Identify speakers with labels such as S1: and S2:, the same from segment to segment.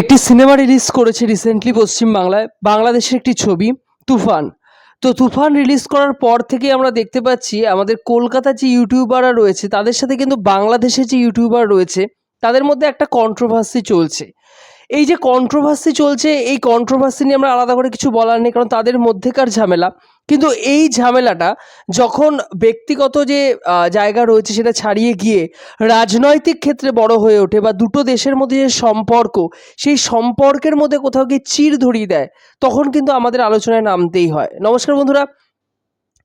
S1: একটি cinema release করেছে recently পশ্চিমবাংলায়, বাংলাদেশের একটি ছবি, তুফান। তো তুফান রিলিজ করার পর থেকে আমরা দেখতে পাচ্ছি, আমাদের কলকাতার যে ইউটিউবাররা রয়েছে, তাদের সাথে কিন্তু বাংলাদেশের যে ইউটিউবার রয়েছে, তাদের মধ্যে একটা কন্ট্রোভার্সি চলছে। এই যে কন্ট্রোভার্সি চলছে, এই কন্ট্রোভার্সি নিয়ে আমরা আলাদা করে কিছু বলার নেই, কারণ তাদের মধ্যেকার ঝামেলা। কিন্তু এই ঝামেলাটা যখন ব্যক্তিগত যে জায়গা রয়েছে সেটা ছাড়িয়ে গিয়ে রাজনৈতিক ক্ষেত্রে বড় হয়ে ওঠে বা দুটো দেশের মধ্যে যে সম্পর্ক, সেই সম্পর্কের মধ্যে কোথাও গিয়ে চির ধরিয়ে দেয়, তখন কিন্তু আমাদের আলোচনায় নামতেই হয়। নমস্কার বন্ধুরা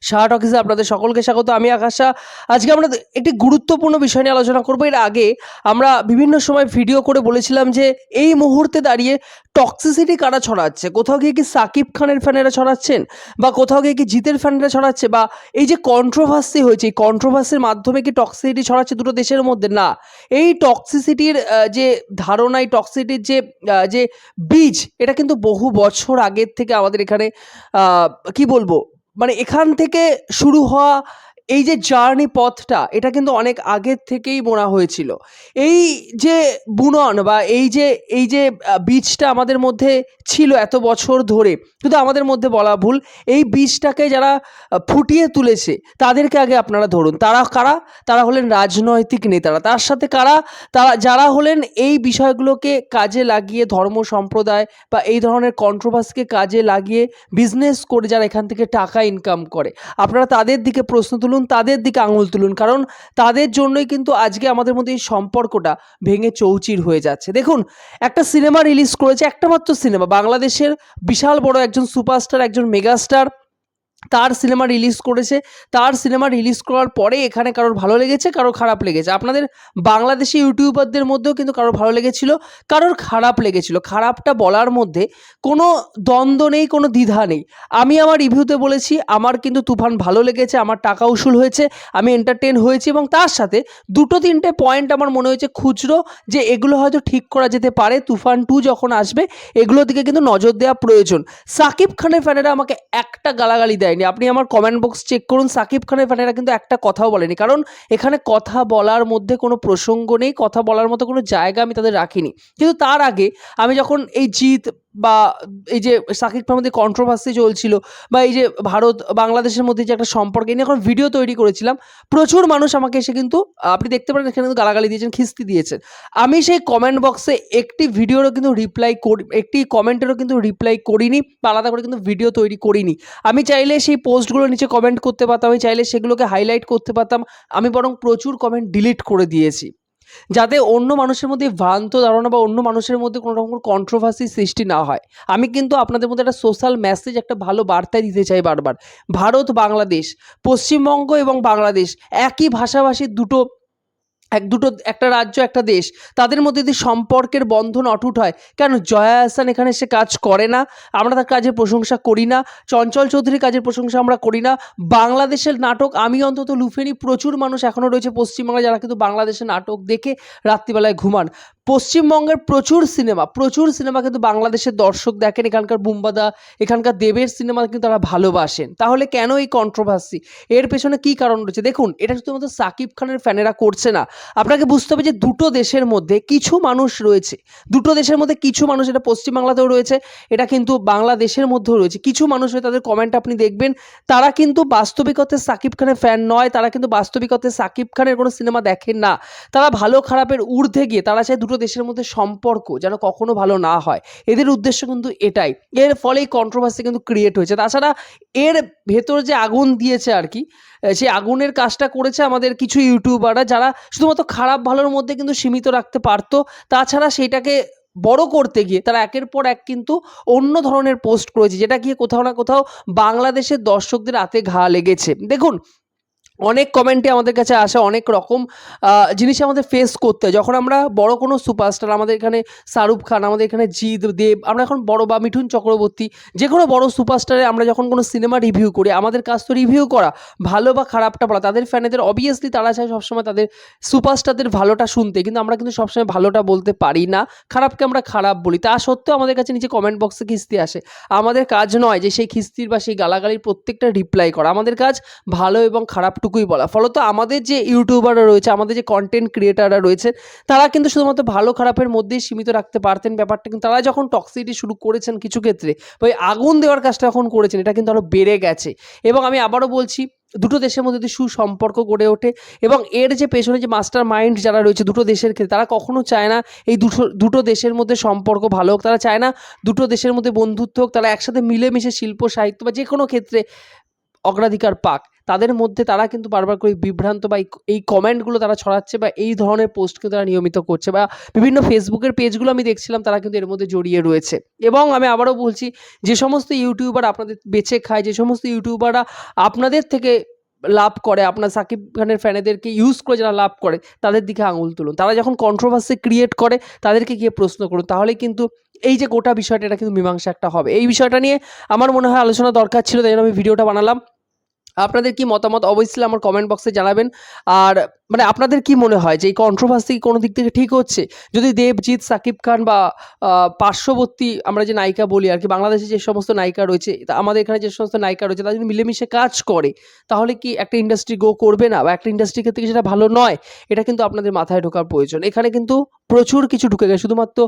S1: শাহ টকিসে আপনাদের সকলকে স্বাগত, আমি আকাশা আজকে আমরা একটি গুরুত্বপূর্ণ বিষয় নিয়ে আলোচনা করব। এর আগে আমরা বিভিন্ন সময় ভিডিও করে বলেছিলাম যে, এই মুহূর্তে দাঁড়িয়ে টক্সিসিটি কারা ছড়াচ্ছে? কোথাও গিয়ে কি সাকিব খানের ফ্যানেরা ছড়াচ্ছেন? বা কোথাও গিয়ে কি জিতের ফ্যানেরা ছড়াচ্ছে? বা এই যে কন্ট্রোভার্সি হয়েছে, এই কন্ট্রোভার্সির মাধ্যমে কি টক্সিসিটি ছড়াচ্ছে দুটো দেশের মধ্যে? না, এই টক্সিসিটির যে ধারণা, এই টক্সিসিটির যে যে বীজ, এটা কিন্তু বহু বছর আগের থেকে আমাদের এখানে কি বলব মানে এখান থেকে শুরু হওয়া এই যে জার্নি পথটা, এটা কিন্তু অনেক আগের থেকেই বোনা হয়েছিল। এই যে বুনন বা এই যে এই যে বীজটা আমাদের মধ্যে ছিল এত বছর ধরে কিন্তু আমাদের মধ্যে বলা ভুল, এই বীজটাকে যারা ফুটিয়ে তুলেছে, তাদেরকে আগে আপনারা ধরুন। তারা কারা? তারা হলেন রাজনৈতিক নেতারা। তার সাথে কারা? তারা, যারা হলেন এই বিষয়গুলোকে কাজে লাগিয়ে, ধর্ম সম্প্রদায় বা এই ধরনের কন্ট্রোভার্সিকে কাজে লাগিয়ে বিজনেস করে, যারা এখান থেকে টাকা ইনকাম করে। আপনারা তাদের দিকে প্রশ্ন তুলুন। তাদের দিকে আঙুল তুলুন, কারণ তাদের জন্যই কিন্তু আজকে আমাদের মধ্যে এই সম্পর্কটা ভেঙে চৌচির হয়ে যাচ্ছে। দেখুন, একটা সিনেমা রিলিজ করেছে একটা মাত্র সিনেমা, বাংলাদেশের বিশাল বড় একজন সুপারস্টার, একজন মেগাস্টার তার সিনেমা রিলিজ করেছে। তার সিনেমা রিলিজ করার পরে এখানে কারোর ভালো লেগেছে, কারোর খারাপ লেগেছে। আপনাদের বাংলাদেশি ইউটিউবারদের মধ্যেও কিন্তু কারোর ভালো লেগেছিল, কারোর খারাপ লেগেছিল। খারাপটা বলার মধ্যে কোনো দ্বন্দ্ব নেই, কোনো দ্বিধা নেই। আমি আমার রিভিউতে বলেছি, আমার কিন্তু তুফান ভালো লেগেছে, আমার টাকা উসুল হয়েছে, আমি এন্টারটেন হয়েছি এবং তার সাথে দুটো তিনটে পয়েন্ট আমার মনে হয়েছে খুচরো যে এগুলো হয়তো ঠিক করা যেতে পারে। তুফান টু যখন আসবে এগুলোর দিকে কিন্তু নজর দেওয়া প্রয়োজন। সাকিব খানের ফ্যানেরা আমাকে একটা গালাগালি দেয়নি আপনি আমার কমেন্ট বক্স চেক করুন। সাকিব খানের ফ্যানেরা কিন্তু একটা কথাও বলেনি। কারণ এখানে কথা বলার মধ্যে কোনো প্রসঙ্গ নেই, কথা বলার মতো কোনো জায়গা আমি তাদের রাখিনি। কিন্তু তার আগে আমি যখন এই জিত বা এই যে সাকিব খানের মধ্যে কন্ট্রোভার্সি চলছিল বা এই যে ভারত, বাংলাদেশের মধ্যে যে একটা সম্পর্ক নিয়ে এখন ভিডিও তৈরি করেছিলাম। প্রচুর মানুষ আমাকে এসে কিন্তু, আপনি দেখতে পারেন এখানে কিন্তু গালাগালি দিয়েছেন, খিস্তি দিয়েছেন। আমি সেই কমেন্ট বক্সে একটি ভিডিওরও কিন্তু রিপ্লাই করি, একটি কমেন্টেরও কিন্তু রিপ্লাই করিনি, বা আলাদা করে কিন্তু ভিডিও তৈরি করিনি। আমি চাইলে সেই পোস্টগুলো নিচে কমেন্ট করতে পারতাম, আমি চাইলে সেগুলোকে হাইলাইট করতে পারতাম। আমি বরং প্রচুর কমেন্ট ডিলিট করে দিয়েছি। যাতে অন্য মানুষের মধ্যে ভ্রান্ত ধারণা বা অন্য মানুষের মধ্যে কোনো রকম কন্ট্রোভার্সি সৃষ্টি না হয়। আমি কিন্তু আপনাদের মধ্যে একটা সোশ্যাল মেসেজ একটা ভালো বার্তা দিতে চাই বারবার। ভারত, বাংলাদেশ, পশ্চিমবঙ্গ এবং বাংলাদেশ একই ভাষাভাষীর দুটো এক দুটো, একটা রাজ্য, একটা দেশ, তাদের মধ্যে যদি সম্পর্কের বন্ধন অটুট হয়, কেন জয়া আহসান এখানে সে কাজ করে না? আমরা তার কাজের প্রশংসা করি না, চঞ্চল চৌধুরীর কাজের প্রশংসা আমরা করি না, বাংলাদেশের নাটক, আমি অন্তত লুফেনি প্রচুর মানুষ এখনও রয়েছে পশ্চিমবাংলায় যারা কিন্তু বাংলাদেশের নাটক দেখে রাত্রিবেলায় ঘুমান। পশ্চিমবঙ্গের প্রচুর সিনেমা প্রচুর সিনেমা কিন্তু বাংলাদেশের দর্শক দেখেন, এখানকার বুম্বাদা, এখানকার দেবের সিনেমা কিন্তু তারা ভালোবাসেন। তাহলে কেন এই কন্ট্রোভার্সি এর পেছনে কি কারণ রয়েছে? দেখুন, এটা শুধুমাত্র সাকিব খানের ফ্যানেরা করছে না। আপনাকে বুঝতে হবে যে দুটো দেশের মধ্যে কিছু মানুষ রয়েছে। দুটো দেশের মধ্যে কিছু মানুষ, এটা পশ্চিমবাংলাতেও রয়েছে, এটা কিন্তু বাংলাদেশের মধ্যেও রয়েছে। কিছু মানুষ তাদের কমেন্ট আপনি দেখবেন, তারা কিন্তু বাস্তবিকতে সাকিব খানের ফ্যান নয়, তারা কিন্তু বাস্তবিকতে সাকিব খানের কোনো সিনেমা দেখেন না। তারা ভালো খারাপের ঊর্ধ্বে গিয়ে, তারা চায় দুটো দেশের মধ্যে সম্পর্ক যেন কখনো ভালো না হয়। এদের উদ্দেশ্য কিন্তু এটাই। এর ফলে এই কন্ট্রোভার্সি কিন্তু ক্রিয়েট হয়েছে। তাছাড়া এর ভেতর যে আগুন দিয়েছে আর কি সেই আগুনের কাজটা করেছে আমাদের কিছু ইউটিউবাররা যারা শুধুমাত্র খারাপ ভালোর মধ্যে কিন্তু সীমিত রাখতে পারতো। তাছাড়া সেটাকে বড় করতে গিয়ে তারা একের পর এক কিন্তু অন্য ধরনের পোস্ট করেছে, যেটা গিয়ে কোথাও না কোথাও বাংলাদেশের দর্শকদের হাতে ঘা লেগেছে। দেখুন অনেক কমেন্টে আমাদের কাছে আসে অনেক রকম জিনিস আমাদের ফেস করতে হয়। যখন আমরা বড় কোনো সুপারস্টার আমাদের এখানে শাহরুখ খান, আমাদের এখানে জিৎ দেব, আমরা এখন বড় বা মিঠুন চক্রবর্তী, যে কোনো বড় সুপারস্টারে আমরা যখন কোনো সিনেমা রিভিউ করি, আমাদের কাজ তো রিভিউ করা। ভালো বা খারাপটা বলা, তাদের ফ্যানেদের অবভিয়াসলি তারা চায় সবসময় তাদের সুপারস্টারদের ভালোটা শুনতে, কিন্তু আমরা কিন্তু সবসময় ভালোটা বলতে পারি না। খারাপকে আমরা খারাপ বলি, তা সত্ত্বেও আমাদের কাছে নিচে কমেন্ট বক্সে খিস্তি আসে। আমাদের কাজ নয় যে সেই খিস্তির বা সেই গালাগালির প্রত্যেকটা রিপ্লাই করা। আমাদের কাজ ভালো এবং খারাপটুকু এতটুকুই বলা। ফলত আমাদের যে ইউটিউবাররা রয়েছে, আমাদের যে কন্টেন্ট ক্রিয়েটাররা রয়েছে, তারা কিন্তু শুধুমাত্র ভালো খারাপের মধ্যেই সীমিত রাখতে পারতেন ব্যাপারটা। কিন্তু তারা যখন টক্সিটি শুরু করেছেন কিছু ক্ষেত্রে, ওই আগুন দেওয়ার কাজটা যখন করেছেন, এটা কিন্তু আরও বেড়ে গেছে। এবং আমি আবারও বলছি, দুটো দেশের মধ্যে যদি সুসম্পর্ক গড়ে ওঠে, এবং এর যে পেছনে যে মাস্টার মাইন্ড যারা রয়েছে দুটো দেশের ক্ষেত্রে, তারা কখনো চায় না এই দুটো দুটো দেশের মধ্যে সম্পর্ক ভালো হোক, তারা চায় না দুটো দেশের মধ্যে বন্ধুত্ব হোক, তারা একসাথে মিলেমিশে শিল্প, সাহিত্য বা যে কোনো ক্ষেত্রে অগ্রাধিকার পাক। তাদের মধ্যে তারা কিন্তু বারবার করে বিভ্রান্ত বা এই- কমেন্টগুলো তারা ছড়াচ্ছে বা এই ধরনের পোস্ট কিন্তু তারা নিয়মিত করছে বা বিভিন্ন ফেসবুকের পেজগুলো আমি দেখছিলাম, তারা কিন্তু এর মধ্যে জড়িয়ে রয়েছে। এবং আমি আবারও বলছি, যে সমস্ত ইউটিউবার আপনাদের বেছে খায়, যে সমস্ত ইউটিউবাররা আপনাদের থেকে লাভ করে, আপনার সাকিব খানের ফ্যানেদেরকে ইউজ করে যারা লাভ করে, তাদের দিকে আঙুল তুলুন। তারা যখন কন্ট্রোভার্সি ক্রিয়েট করে, তাদেরকে গিয়ে প্রশ্ন করুন। তাহলে কিন্তু এই যে গোটা বিষয়টা, এটা কিন্তু মীমাংসা একটা হবে। এই বিষয়টা নিয়ে আমার মনে হয় আলোচনা দরকার ছিল, তাই জন্য আমি ভিডিওটা বানালাম। আপনাদের কি মতামত? অবশ্যই আমার কমেন্ট বক্সে জানাবেন। আর মানে আপনাদের কি মনে হয় যে এই কন্ট্রোভার্সি কোনো দিক থেকে ঠিক হচ্ছে? যদি দেবজিৎ, সাকিব খান বা পার্শ্ববর্তী আমরা যে নায়িকা বলি আর কি, বাংলাদেশে যে সমস্ত নায়িকা রয়েছে আমাদের এখানে যে সমস্ত নায়িকা রয়েছে, তারা যদি মিলেমিশে কাজ করে, তাহলে কি একটা ইন্ডাস্ট্রি গো করবে না? বা একটা ইন্ডাস্ট্রি ক্ষেত্রে সেটা ভালো নয়? এটা কিন্তু আপনাদের মাথায় ঢোকার প্রয়োজন। এখানে কিন্তু প্রচুর কিছু ঢুকে গেছে। শুধুমাত্র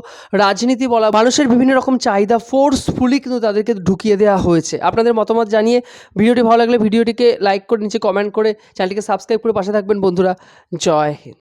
S1: রাজনীতি বলা, মানুষের বিভিন্ন রকম চাহিদা ফোর্সফুলি কিন্তু তাদেরকে ঢুকিয়ে দেওয়া হয়েছে। আপনাদের মতামত জানিয়ে ভিডিওটি ভালো লাগলে ভিডিওটিকে লাইক করে, নিচে কমেন্ট করে চ্যানেলটিকে সাবস্ক্রাইব করে পাশে থাকবেন বন্ধুরা। জয় হিন্দ।